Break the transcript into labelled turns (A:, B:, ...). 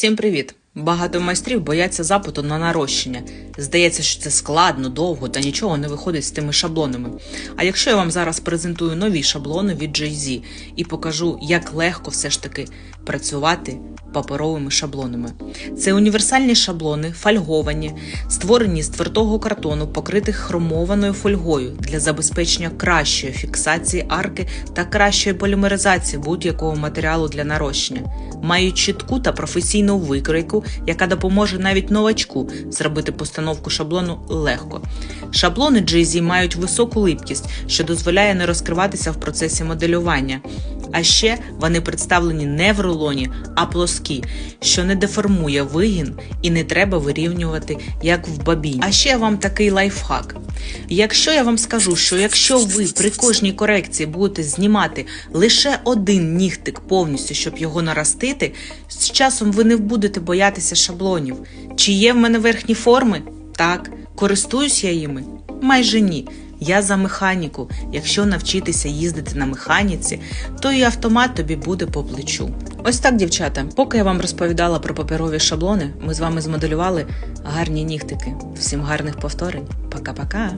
A: Всім привіт! Багато майстрів бояться запиту на нарощення. Здається, що це складно, довго та нічого не виходить з тими шаблонами. А якщо я вам зараз презентую нові шаблони від Jay-Z і покажу, як легко все ж таки працювати паперовими шаблонами. Це універсальні шаблони, фольговані, створені з твердого картону, покритих хромованою фольгою для забезпечення кращої фіксації арки та кращої полімеризації будь-якого матеріалу для нарощення. Мають чітку та професійну викройку, яка допоможе навіть новачку зробити постановку шаблону легко. Шаблони GZ мають високу липкість, що дозволяє не розкриватися в процесі моделювання. А ще вони представлені не в рулоні, а плоскі, що не деформує вигін і не треба вирівнювати, як в бабіні. А ще вам такий лайфхак. Якщо я вам скажу, що якщо ви при кожній корекції будете знімати лише один нігтик повністю, щоб його наростити, з часом ви не будете боятися шаблонів. Чи є в мене верхні форми? Так. Користуюсь я їми? Майже ні. Я за механіку. Якщо навчитися їздити на механіці, то і автомат тобі буде по плечу. Ось так, дівчата. Поки я вам розповідала про паперові шаблони, ми з вами змоделювали гарні нігтики. Всім гарних повторень. Пока-пока.